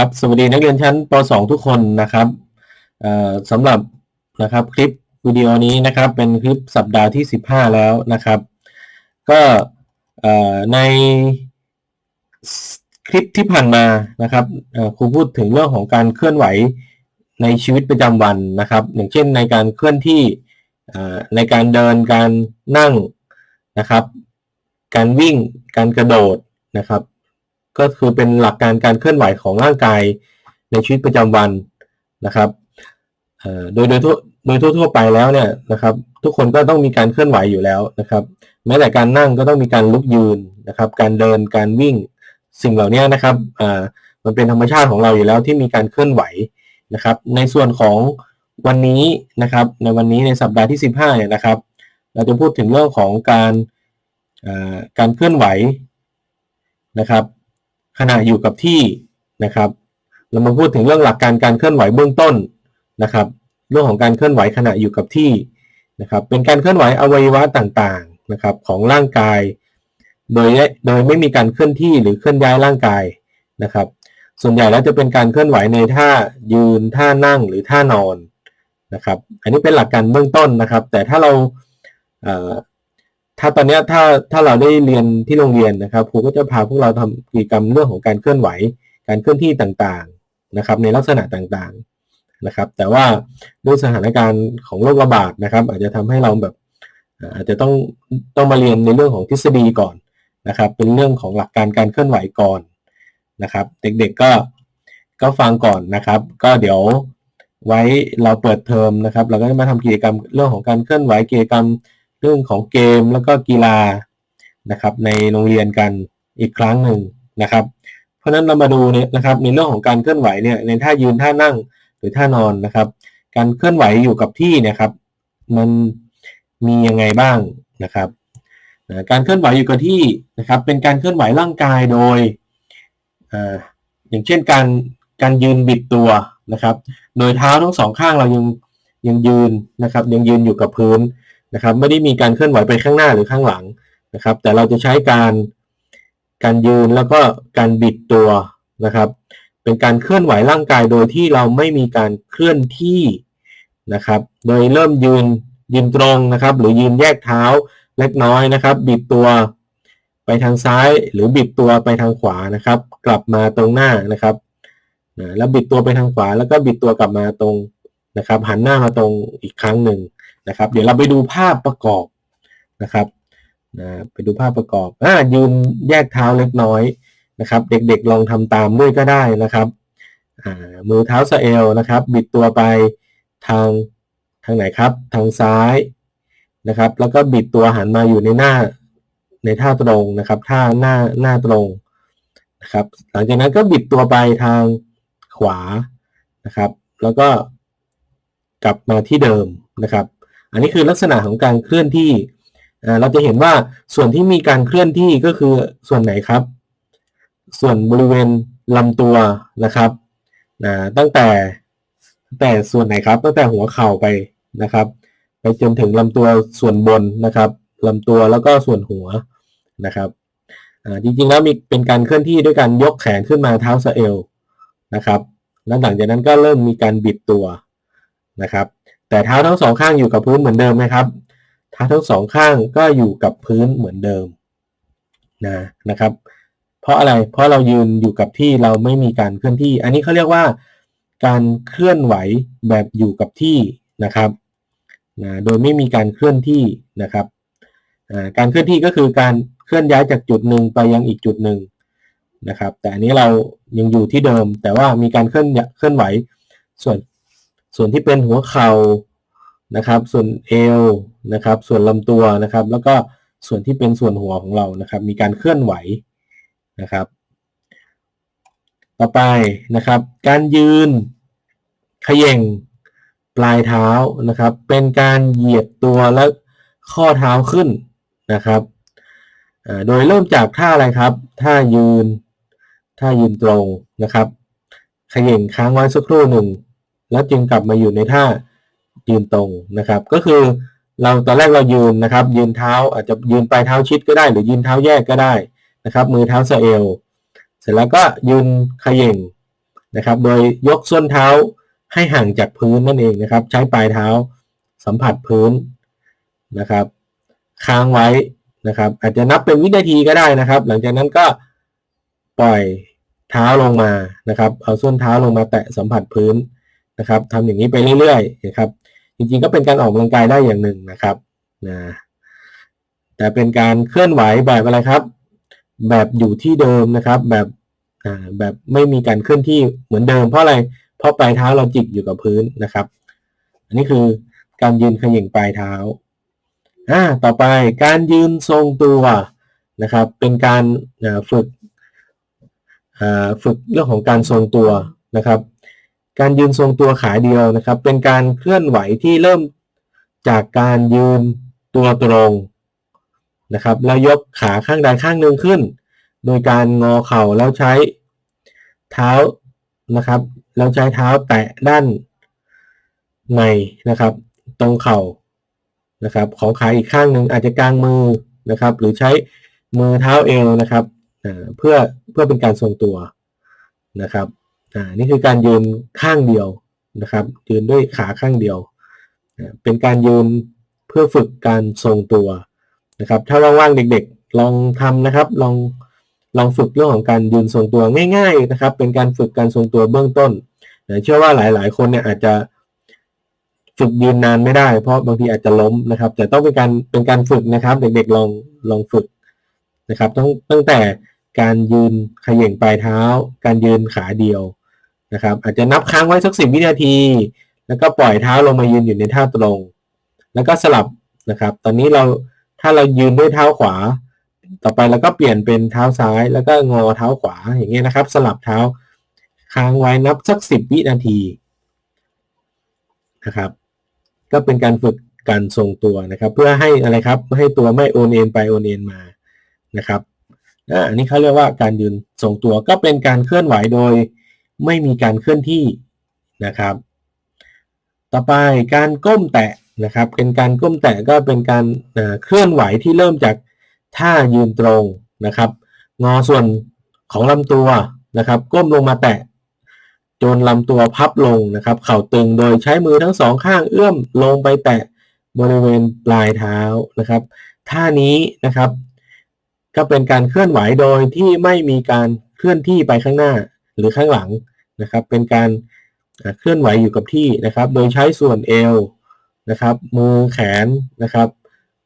ครับสวัสดีนักเรียนชั้นป .2 ทุกคนนะครับสำหรับนะครับคลิปวิดีโอนี้นะครับเป็นคลิปสัปดาห์ที่ 15 แล้วนะครับ ก็ในคลิปที่ผ่านมานะครับครูพูดถึงเรื่องของการเคลื่อนไหวในชีวิตประจำวันนะครับ อย่างเช่นในการเคลื่อนที่ในการเดินการนั่งนะครับ การวิ่งการกระโดดนะครับ ก็คือเป็นหลักการการเคลื่อนไหวของร่างกายในชีวิตประจำวันนะครับโดยโดยทั่วโดยทั่วไปแล้วเนี่ยนะครับ ทุกคนก็ต้องมีการเคลื่อนไหวอยู่แล้วนะครับ แม้แต่การนั่งก็ต้องมีการลุกยืนนะครับ การเดินการวิ่งสิ่งเหล่านี้นะครับมันเป็นธรรมชาติของเราอยู่แล้วที่มีการเคลื่อนไหวนะครับ ในส่วนของวันนี้นะครับ ในวันนี้ในสัปดาห์ที่ 15เนี่ยนะครับ เราจะพูดถึงเรื่องของการการเคลื่อนไหวนะครับ ขณะอยู่กับที่นะครับ เรามาพูดถึงเรื่องหลักการการเคลื่อนไหวเบื้องต้นนะครับ เรื่องของการเคลื่อนไหวขณะอยู่กับที่นะครับ เป็นการเคลื่อนไหวอวัยวะต่างๆนะครับ ของร่างกาย โดยโดยไม่มีการเคลื่อนที่หรือเคลื่อนย้ายร่างกายนะครับ ส่วนใหญ่แล้วจะเป็นการเคลื่อนไหวในท่ายืนท่านั่งหรือท่านอนนะครับ อันนี้เป็นหลักการเบื้องต้นนะครับ แต่ถ้าเรา ถ้าตอนนี้ถ้าถ้าเราได้เรียนที่โรงเรียนนะครับครูก็จะพาพวกเราทำกิจกรรมเรื่องของการเคลื่อนไหว การเคลื่อนที่ต่างๆนะครับ ในลักษณะต่างๆนะครับ แต่ว่าด้วยสถานการณ์ของโรคระบาดนะครับ อาจจะทำให้เราแบบอาจจะต้องต้องมาเรียนในเรื่องของทฤษฎีก่อนนะครับ เป็นเรื่องของหลักการการเคลื่อนไหวก่อนนะครับ เด็กๆก็ก็ฟังก่อนนะครับ ก็เดี๋ยวไว้เราเปิดเทอมนะครับ เราก็จะมาทำกิจกรรมเรื่องของการเคลื่อนไหวกิจกรรม รื่องของเกมแล้วก็กีฬานะครับในโรงเรียนกันอีกครั้งหนึ่งนะครับ เพราะฉะนั้นเรามาดูเนี่ยนะครับในเรื่องของการเคลื่อนไหวเนี่ยในท่ายืนท่านั่งหรือท่านอนนะครับ การเคลื่อนไหวอยู่กับที่นะครับ มันมียังไงบ้างนะครับนะการเคลื่อนไหวอยู่กับที่นะครับ เป็นการเคลื่อนไหวร่างกายโดยอย่างเช่นการการยืนบิดตัวนะครับ โดยเท้าทั้งสองข้างเรายังยังยืนนะครับ ยังยืนอยู่กับพื้น นะครับไม่ได้มีการเคลื่อนไหวไปข้างหน้าหรือข้างหลังนะครับ แต่เราจะใช้การการยืนแล้วก็การบิดตัวนะครับ เป็นการเคลื่อนไหวร่างกายโดยที่เราไม่มีการเคลื่อนที่นะครับ โดยเริ่มยืนยืนตรงนะครับ หรือยืนแยกเท้าเล็กน้อยนะครับ บิดตัวไปทางซ้าย หรือบิดตัวไปทางขวานะครับ กลับมาตรงหน้านะครับนะแล้วบิดตัวไปทางขวา แล้วก็บิดตัวกลับมาตรงนะครับ หันหน้ามาตรงอีกครั้งหนึ่ง นะครับ เดี๋ยวเราไปดูภาพประกอบนะครับนะไปดูภาพประกอบอ่ายืนแยกเท้าเล็กน้อยนะครับ เด็กๆลองทำตามด้วยก็ได้นะครับอ่ามือเท้าสะเอวนะครับ บิดตัวไปทางทางไหนครับ ทางซ้ายนะครับ แล้วก็บิดตัวหันมาอยู่ในหน้าในท่าตรงนะครับ ท่าหน้าหน้าตรงนะครับ หลังจากนั้นก็บิดตัวไปทางขวานะครับ แล้วก็กลับมาที่เดิมนะครับ อันนี้คือลักษณะของการเคลื่อนที่เราจะเห็นว่าส่วนที่มีการเคลื่อนที่ก็คือส่วนไหนครับ ส่วนบริเวณลำตัวนะครับตั้งแต่แต่ส่วนไหนครับ ตั้งแต่หัวเข่าไปนะครับ ไปจนถึงลำตัวส่วนบนนะครับลำตัวแล้วก็ส่วนหัวนะครับจริงๆแล้วมีเป็นการเคลื่อนที่ด้วยการยกแขนขึ้นมาเท้าสะเอวนะครับแล้วหลังจากนั้นก็เริ่มมีการบิดตัวนะครับ แต่เท้าทั้งสองข้างอยู่กับพื้นเหมือนเดิมไหมครับเท้าทั้งสองข้างก็อยู่กับพื้นเหมือนเดิมนะนะครับ เพราะอะไรเพราะเรายืนอยู่กับที่เราไม่มีการเคลื่อนที่ อันนี้เขาเรียกว่าการเคลื่อนไหวแบบอยู่กับที่นะครับนะโดยไม่มีการเคลื่อนที่นะครับการเคลื่อนที่ก็คือการเคลื่อนย้ายจากจุดหนึ่งไปยังอีกจุดหนึ่งนะครับ แต่อันนี้เรายังอยู่ที่เดิม แต่ว่ามีการเคลื่อนเคลื่อนไหวส่วนส่วนที่เป็นหัวเข่า นะครับ ส่วนเอวนะครับ ส่วนลำตัวนะครับ แล้วก็ส่วนที่เป็นส่วนหัวของเรานะครับ มีการเคลื่อนไหวนะครับ ต่อไปนะครับ การยืนขย่งปลายเท้านะครับ เป็นการเหยียดตัวและข้อเท้าขึ้นนะครับโดยเริ่มจากท่าอะไรครับ ท่ายืน ท่ายืนตรงนะครับ ขย่งค้างไว้สักครู่หนึ่ง แล้วจึงกลับมาอยู่ในท่า ยืนตรงนะครับ ก็คือเราตอนแรกเรายืนนะครับ ยืนเท้าอาจจะยืนปลายเท้าชิดก็ได้ หรือยืนเท้าแยกก็ได้นะครับ มือเท้าสะเอวเสร็จแล้วก็ยืนขย่งนะครับ โดยยกส้นเท้าให้ห่างจากพื้นนั่นเองนะครับ ใช้ปลายเท้าสัมผัสพื้นนะครับ ค้างไว้นะครับ อาจจะนับเป็นวินาทีก็ได้นะครับ หลังจากนั้นก็ปล่อยเท้าลงมานะครับ เอาส้นเท้าลงมาแตะสัมผัสพื้นนะครับทำอย่างนี้ไปเรื่อยๆนะครับ จริงๆก็เป็นการออกกำลังกายได้อย่างหนึ่งนะครับนะแต่เป็นการเคลื่อนไหวแบบอะไรครับ แบบอยู่ที่เดิมนะครับ แบบแบบไม่มีการเคลื่อนที่เหมือนเดิมเพราะอะไรเพราะปลายเท้าเราจิกอยู่กับพื้นนะครับ อันนี้คือการยืนขย่งปลายเท้าอ่าต่อไปการยืนทรงตัวนะครับ เป็นการฝึกฝึกเรื่องของการทรงตัวนะครับ การยืนทรงตัวขาเดียวนะครับ เป็นการเคลื่อนไหวที่เริ่มจากการยืนตัวตรงนะครับแล้วยกขาข้างใดข้างหนึ่งขึ้น โดยการงอเข่าแล้วใช้เท้านะครับแล้วใช้เท้าแตะด้านในนะครับ ตรงเข่านะครับของขาอีกข้างหนึ่งอาจจะกางมือนะครับ หรือใช้มือเท้าเอวนะครับเพื่อเพื่อเป็นการทรงตัวนะครับ นี่คือการยืนข้างเดียวนะครับ ยืนด้วยขาข้างเดียว เป็นการยืนเพื่อฝึกการทรงตัวนะครับ ถ้าว่างๆเด็กๆ ลองทำนะครับ ลองลองฝึกเรื่องของการยืนทรงตัวง่าย ๆนะครับ เป็นการฝึกการทรงตัวเบื้องต้นเชื่อว่าหลายๆ คนเนี่ยอาจจะฝึกยืนนานไม่ได้ เพราะบางทีอาจจะล้มนะครับ แต่ต้องเป็นการเป็นการฝึกนะครับ เด็กๆลองลองฝึกนะครับต้องตั้งแต่การยืนขย่งปลายเท้า การยืนขาเดียว นะครับ อาจจะนับค้างไว้สักสิบวินาที แล้วก็ปล่อยเท้าลงมายืนอยู่ในท่าตรง แล้วก็สลับนะครับ ตอนนี้เราถ้าเรายืนด้วยเท้าขวา ต่อไปเราก็เปลี่ยนเป็นเท้าซ้าย แล้วก็งอเท้าขวาอย่างเงี้ยนะครับ สลับเท้าค้างไว้นับสักสิบวินาทีนะครับ ก็เป็นการฝึกการทรงตัวนะครับ เพื่อให้อะไรครับให้ตัวไม่โอนเอ็นไปโอนเอ็นมานะครับอันนี้เขาเรียกว่าการยืนทรงตัวก็เป็นการเคลื่อนไหวโดย ไม่มีการเคลื่อนที่นะครับ ต่อไปการก้มแตะนะครับ เป็นการก้มแตะก็เป็นการเคลื่อนไหวที่เริ่มจากท่ายืนตรงนะครับ งอส่วนของลำตัวนะครับ ก้มลงมาแตะจนลำตัวพับลงนะครับ เข่าตึงโดยใช้มือทั้งสองข้างเอื้อมลงไปแตะบริเวณปลายเท้านะครับ ท่านี้นะครับ ก็เป็นการเคลื่อนไหวโดยที่ไม่มีการเคลื่อนที่ไปข้างหน้า หรือข้างหลังนะครับ เป็นการเคลื่อนไหวอยู่กับที่นะครับ โดยใช้ส่วนเอวนะครับ มือแขนนะครับ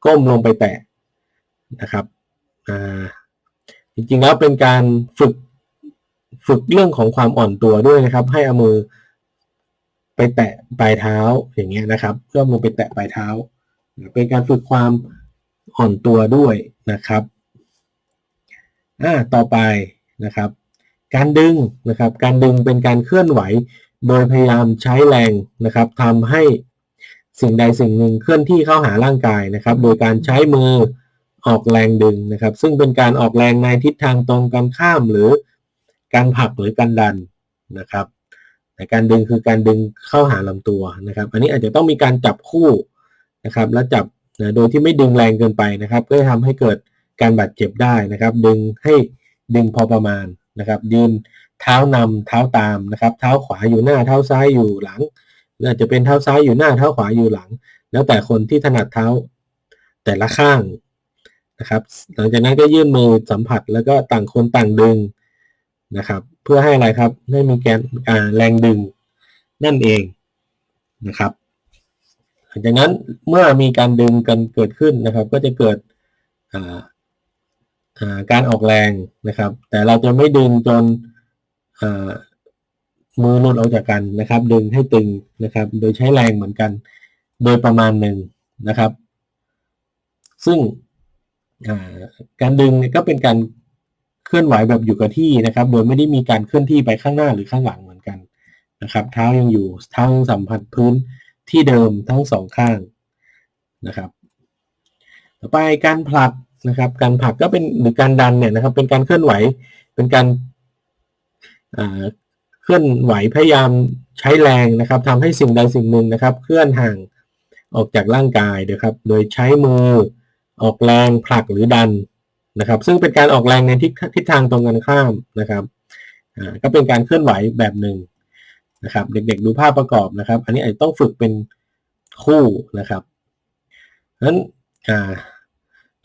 ก้มลงไปแตะนะครับจริงๆแล้วเป็นการฝึกฝึกเรื่องของความอ่อนตัวด้วยนะครับ ให้เอามือไปแตะปลายเท้าอย่างเงี้ยนะครับเพื่อมือไปแตะปลายเท้า เป็นการฝึกความอ่อนตัวด้วยนะครับอ่าต่อไปนะครับ การดึงนะครับการดึงเป็นการเคลื่อนไหว โดยพยายามใช้แรงนะครับทำให้สิ่งใดสิ่งหนึ่งเคลื่อนที่เข้าหาร่างกายนะครับ โดยการใช้มือออกแรงดึงนะครับ ซึ่งเป็นการออกแรงในทิศทางตรงกันข้ามหรือการผลักหรือการดันนะครับแต่การดึงคือการดึงเข้าหาลำตัวนะครับ อันนี้อาจจะต้องมีการจับคู่นะครับ และจับนะโดยที่ไม่ดึงแรงเกินไปนะครับ ก็จะทำให้เกิดการบาดเจ็บได้นะครับ ดึงให้ดึงพอประมาณ นะครับยืนเท้านำเท้าตามนะครับเท้าขวาอยู่หน้าเท้าซ้ายอยู่หลังอาจจะเป็นเท้าซ้ายอยู่หน้าเท้าขวาอยู่หลัง แล้วแต่คนที่ถนัดเท้าแต่ละข้างนะครับหลังจากนั้นก็ยื่นมือสัมผัสแล้วก็ต่างคนต่างดึงนะครับ เพื่อให้อะไรครับให้มีแกนแรงดึงนั่นเองนะครับหลังจากนั้นเมื่อมีการดึงกันเกิดขึ้นนะครับ ก็จะเกิด การออกแรงนะครับ แต่เราจะไม่ดึงจนมือหลุดออกจากกันนะครับ ดึงให้ตึงนะครับ โดยใช้แรงเหมือนกัน โดยประมาณหนึ่งนะครับ ซึ่งการดึงก็เป็นการเคลื่อนไหวแบบอยู่กับที่นะครับ โดยไม่ได้มีการเคลื่อนที่ไปข้างหน้าหรือข้างหลังเหมือนกันนะครับ เท้ายังอยู่เท้าสัมผัสพื้นที่เดิมทั้งสองข้างนะครับ ต่อไปการผลัก นะครับการผลักก็เป็นหรือการดันเนี่ยนะครับ เป็นการเคลื่อนไหว เป็นการเคลื่อนไหวพยายามใช้แรงนะครับทำให้สิ่งใดสิ่งหนึ่งนะครับ เคลื่อนห่างออกจากร่างกายนะครับ โดยใช้มือออกแรงผลักหรือดันนะครับ ซึ่งเป็นการออกแรงในทิศทิศทางตรงกันข้ามนะครับก็เป็นการเคลื่อนไหวแบบหนึ่งนะครับ เด็กๆดูภาพประกอบนะครับ อันนี้อาจจะต้องฝึกเป็นคู่นะครับนั้นอ่า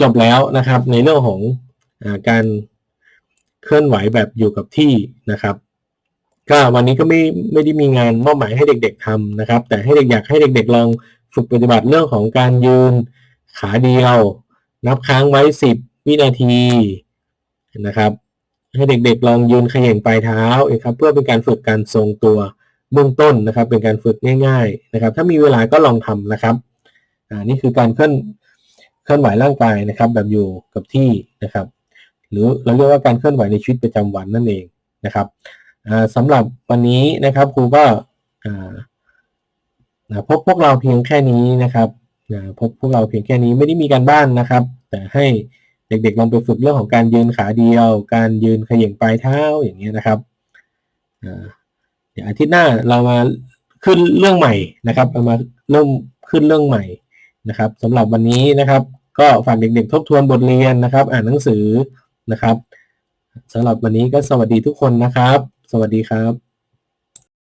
จบแล้วนะครับ ในเรื่องของอการเคลื่อนไหวแบบอยู่กับที่นะครับ ก็วันนี้ก็ไม่ไม่ได้มีงานมอบหมายให้เด็ก ๆทำนะครับ แต่ให้เด็กอยากให้เด็ก ๆ ลองฝึกปฏิบัติเรื่องของการยืนขาเดียว นับค้างไว้ 10 วินาทีนะครับ ให้เด็กๆลองยืนขย่งปลายเท้าเองครับเพื่อเป็นการฝึกการทรงตัวเบื้องต้นนะครับ เป็นการฝึกง่าย ๆ นะครับ ถ้ามีเวลาก็ลองทำนะครับอ่านี่คือการเคลื่อน เคลื่อนไหวร่างกายนะครับ แบบอยู่กับที่นะครับ หรือเราเรียกว่าการเคลื่อนไหวในชีวิตประจำวันนั่นเองนะครับอ่าสำหรับวันนี้นะครับครูก็พบพวกเราเพียงแค่นี้นะครับพบพวกเราเพียงแค่นี้ไม่ได้มีการบ้านนะครับ แต่ให้เด็กๆลองไปฝึกเรื่องของการยืนขาเดียว การยืนเขย่งปลายเท้าอย่างเงี้ยนะครับเดี๋ยวอาทิตย์หน้าเรามาขึ้นเรื่องใหม่นะครับเรามาเริ่มขึ้นเรื่องใหม่ นะครับสำหรับวันนี้นะครับ ก็ฝากเด็กๆทบทวนบทเรียนนะครับ อ่านหนังสือนะครับสำหรับวันนี้ก็สวัสดีทุกคนนะครับ สวัสดีครับ